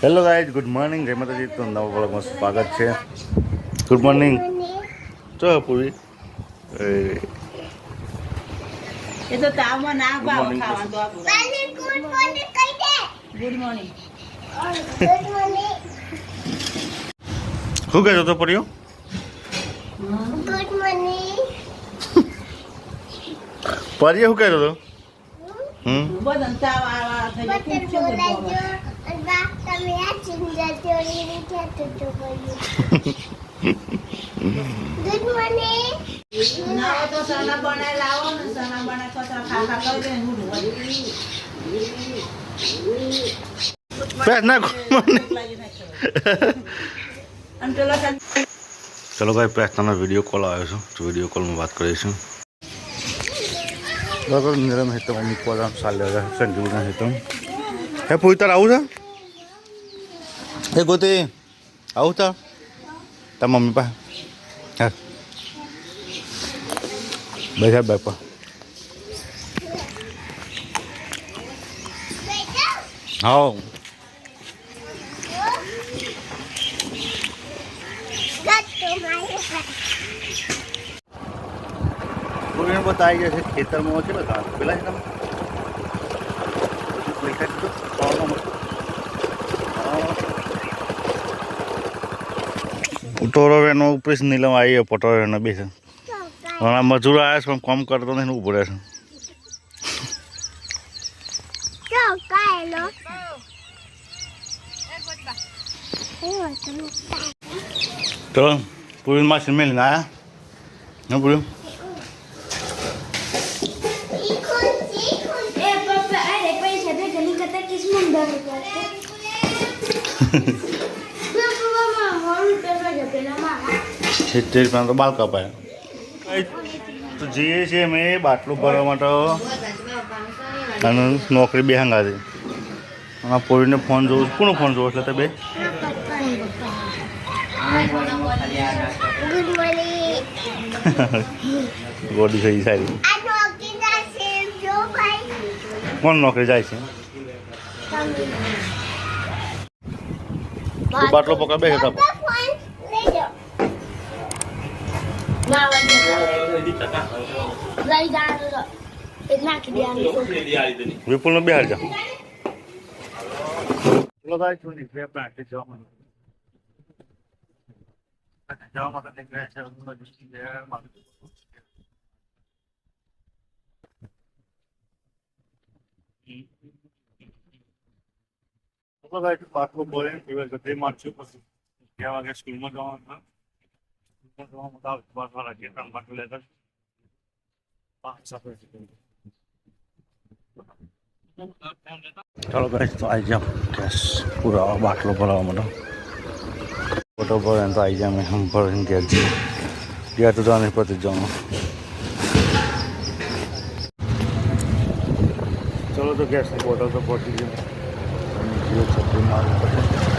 Hello guys good morning જય માતાજી. તો નવા બ્લોગમાં સ્વાગત છે. ગુડ મોર્નિંગ ચો પૂરી? એ એ તો તાવમાં ના ભાવ ખાવાનું તો ગુડ મોર્નિંગ શું કહેતો તો પડ્યો પરિયો શું કહેતો તો? હમ બધાને તાવ આવા થઈ ચલો ભાઈ પેસ્તાનો વીડિયો કોલ આવ્યો છું. તો વીડિયો કોલમાં વાત કરીશું. બરાબર નિરમ હેતો અમુક વાર ચાલ્યો છે સંજીવના હેતો હે પૂરી તાર આવું છે? એ ગોતી આવું તાર તાર મમ્મી પાસે હા બેઠા બાપા હા પૂરીને બતાવી ગયા છે ખેતરમાં છે બધા પેલા છે તમે ઉટોરો એનો ઉપરેશ નીલમ આવી પટોરો એનો બે છે. ઘણા મજૂર આવ્યા છે પણ કોમ કરતો નથી ઊભો રહે છે. તો પૂરી? માસી મેલીને આવ્યા ને પૂરી સિત્તેર રૂપિયા તો બાલ કપાય. તો જઈએ છીએ અમે બાટલું ભરવા માટે અને નોકરી બે હંગાતી. છે અને પોરીને ફોન જોઉં કોનો ફોન જોવો એટલે તે બે ગોડી થઈ સારી. આ નોકી ના સેમ જો ભાઈ. કોણ નોકરી જાય છે? તું બાટલો પકડ બે હતા નીકળ્યા નો ચલો ભાઈ બાટલો બોલે દિવસ મારશું પછી. બે વાગે સ્કૂલમાં જવાનું કે ત્રણ બાટલો લેતા પાંચ સાત ચાલો ગાઈસ તો આવી જાઓ. ગેસ પૂરા બાટલો ભરાવા માટે ફોટો ભરે તો આવી જામ હમ ભરીને ઘેર જઈએ. ઘેર તો જાણે પતી જવાનું ચલો તો ગેસની બોટલ તો પહોંચી ગયો. છત્રી મારું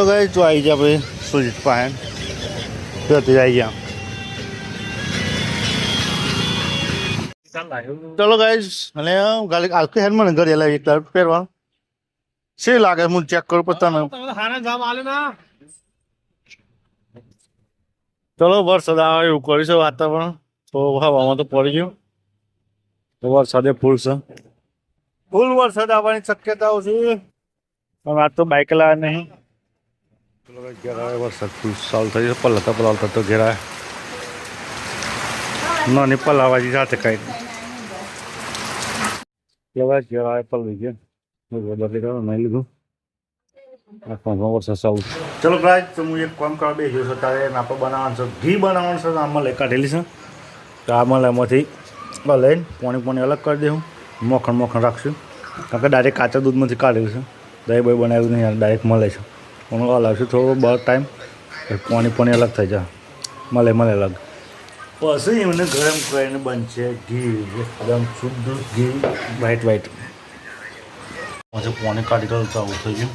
ચલો ગાઈ તો આવી જા ભાઈ સુજીત પાસે ત્યાંથી આવી જા ચલો ગાઈસ, અને ગાલી આલકે હેડ મને ઘરે લાવી એક તાર પહેરવા શે લાગે? હું ચેક કરું પોતાને ચલો, વરસાદ આવે એવું કરીશું વાતાવરણ. તો હવામાં તો પડી ગયું. તો વરસાદે ફૂલ છે. ફૂલ વરસાદ આવવાની શક્યતાઓ છે. પણ આજ તો બાઇક લાવે નહીં. ચલો ભાઈ ઘેર આવે વરસાદ સાલ થઈ પલતા પલાવતા તો ઘેર આવે નાની પલાવાજી સાથે કાંઈ કેવાય ઘેર આવે પલવી ગયા બદલી કરો નહીં લીધું આ ફોનમાં વરસાદ ચાલુ ચલો ભાઈ તો હું એક કામ કરવા બેસ્યો છું તારે આપણે બનાવવાનું છે ઘી બનાવવાનું છે તો આમાં લઈ કાઢેલી છે તો આમાં એમાંથી લઈને પાણી પોણી અલગ કરી દઉં મોખણ મોખણ રાખશું કારણ કે ડાયરેક્ટ કાચા દૂધમાંથી કાઢેલું છે દહીં બહી બનાવ્યું નહીં ડાયરેક્ટ મળે છે પણ હલાવશું થોડો બહુ ટાઈમ પાણી પાણી અલગ થઈ જાય મળે મળે અલગ. પછી એમને ગરમ કરીને બનશે ઘી એકદમ શુદ્ધ ઘી. વ્હાઈટ વ્હાઈટ પછી પાણી કાઢી તો ચાલુ થઈ ગયું.